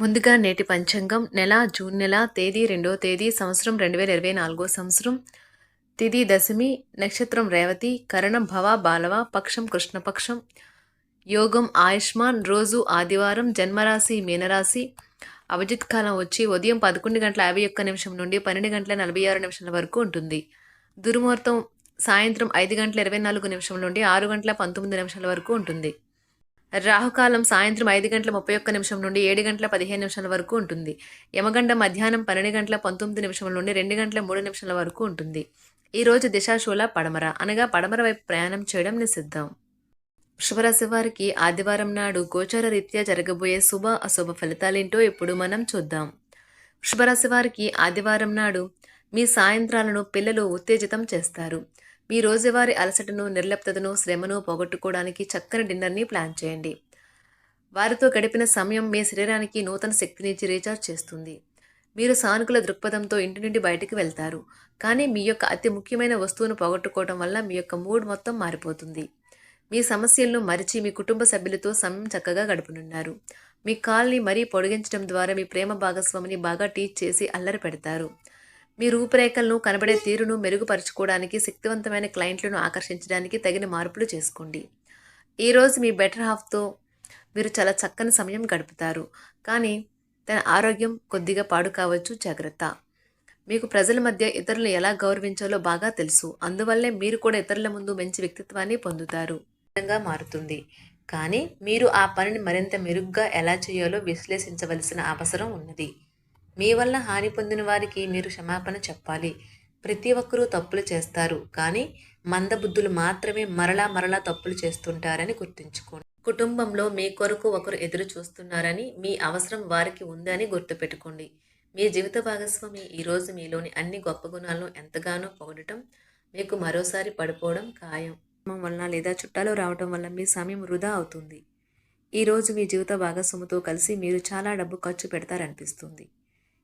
ముందుగా నేటి పంచాంగం నెల జూన్ నెల తేదీ రెండో తేదీ సంవత్సరం రెండు వేల ఇరవై నాలుగో సంవత్సరం. తిథి దశమి నక్షత్రం రేవతి కరణం భవ బాలవ పక్షం కృష్ణపక్షం. యోగం ఆయుష్మాన్ రోజు ఆదివారం జన్మరాశి మీనరాశి. అభిజిత్ కాలం వచ్చి ఉదయం పదకొండు గంటల యాభై ఒక్క నిమిషం నుండి పన్నెండు గంటల నలభై ఆరు నిమిషాల వరకు ఉంటుంది. దుర్ముహూర్తం సాయంత్రం ఐదు గంటల ఇరవై నాలుగు నిమిషం నుండి ఆరు గంటల పంతొమ్మిది నిమిషాల వరకు ఉంటుంది. రాహుకాలం సాయంత్రం ఐదు గంటల ముప్పై ఒక్క నిమిషం నుండి ఏడు గంటల పదిహేను నిమిషాల వరకు ఉంటుంది. యమగండ మధ్యాహ్నం పన్నెండు గంటల పంతొమ్మిది నిమిషం నుండి రెండు గంటల మూడు నిమిషాల వరకు ఉంటుంది. ఈ రోజు దిశాశూల పడమర. అనగా పడమర వైపు ప్రయాణం చేయడం నిషిద్ధం. వృషభరాశి వారికి ఆదివారం నాడు గోచార రీత్యా జరగబోయే శుభ అశుభ ఫలితాలేంటో ఇప్పుడు మనం చూద్దాం. వృషభరాశి వారికి ఆదివారం నాడు మీ సాయంత్రాలను పిల్లలు ఉత్తేజితం చేస్తారు. మీ రోజువారీ అలసటను నిర్లిప్తతను శ్రమను పోగొట్టుకోవడానికి చక్కని డిన్నర్ని ప్లాన్ చేయండి. వారితో గడిపిన సమయం మీ శరీరానికి నూతన శక్తినిచ్చి రీఛార్జ్ చేస్తుంది. మీరు సానుకూల దృక్పథంతో ఇంటి నుండి బయటికి వెళ్తారు. కానీ మీ యొక్క అతి ముఖ్యమైన వస్తువును పోగొట్టుకోవడం వల్ల మీ యొక్క మూడ్ మొత్తం మారిపోతుంది. మీ సమస్యలను మరిచి మీ కుటుంబ సభ్యులతో సమయం చక్కగా గడుపునున్నారు. మీ కాల్ని మరీ పొడిగించడం ద్వారా మీ ప్రేమ భాగస్వామిని బాగా టీచ్ చేసి అల్లరి పెడతారు. మీ రూపురేఖలను కనబడే తీరును మెరుగుపరుచుకోవడానికి శక్తివంతమైన క్లయింట్లను ఆకర్షించడానికి తగిన మార్పులు చేసుకోండి. ఈరోజు మీ బెటర్ హాఫ్తో మీరు చాలా చక్కని సమయం గడుపుతారు. కానీ తన ఆరోగ్యం కొద్దిగా పాడు కావచ్చు జాగ్రత్త. మీకు ప్రజల మధ్య ఇతరులను ఎలా గౌరవించాలో బాగా తెలుసు. అందువల్లే మీరు కూడా ఇతరుల ముందు మంచి వ్యక్తిత్వాన్ని పొందుతారు. విధంగా మారుతుంది. కానీ మీరు ఆ పనిని మరింత మెరుగ్గా ఎలా చేయాలో విశ్లేషించవలసిన అవసరం ఉన్నది. మీ వల్ల హాని పొందిన వారికి మీరు క్షమాపణ చెప్పాలి. ప్రతి ఒక్కరూ తప్పులు చేస్తారు. కానీ మందబుద్ధులు మాత్రమే మరలా మరలా తప్పులు చేస్తుంటారని గుర్తుంచుకోండి. కుటుంబంలో మీ కొరకు ఒకరు ఎదురు చూస్తున్నారని మీ అవసరం వారికి ఉందని గుర్తుపెట్టుకోండి. మీ జీవిత భాగస్వామి ఈరోజు మీలోని అన్ని గొప్ప గుణాలను ఎంతగానో పొగడటం మీకు మరోసారి పడిపోవడం ఖాయం. వలన లేదా చుట్టాలు రావటం వల్ల మీ సమయం వృధా అవుతుంది. ఈరోజు మీ జీవిత భాగస్వామితో కలిసి మీరు చాలా డబ్బు ఖర్చు పెడతారనిపిస్తుంది.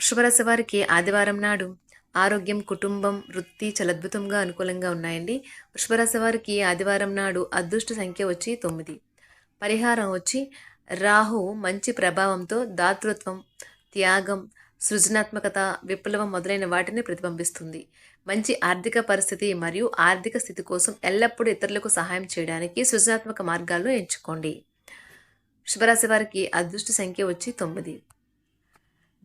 శుభరాశి వారికి ఆదివారం నాడు ఆరోగ్యం కుటుంబం వృత్తి చలద్భుతంగా అద్భుతంగా అనుకూలంగా ఉన్నాయండి. వృషభరాశి వారికి ఆదివారం నాడు అదృష్ట సంఖ్య వచ్చి తొమ్మిది. పరిహారం వచ్చి రాహు మంచి ప్రభావంతో దాతృత్వం త్యాగం సృజనాత్మకత విప్లవం మొదలైన వాటిని ప్రతిబింబిస్తుంది. మంచి ఆర్థిక పరిస్థితి మరియు ఆర్థిక స్థితి కోసం ఎల్లప్పుడూ ఇతరులకు సహాయం చేయడానికి సృజనాత్మక మార్గాలను ఎంచుకోండి. శుభరాశి వారికి అదృష్ట సంఖ్య వచ్చి తొమ్మిది.